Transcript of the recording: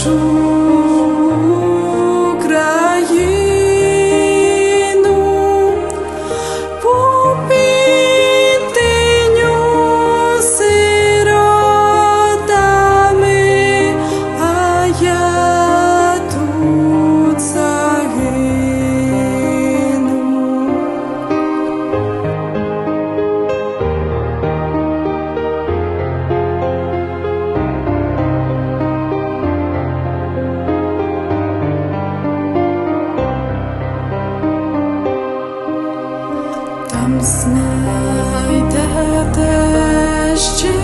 朱 знайдете щире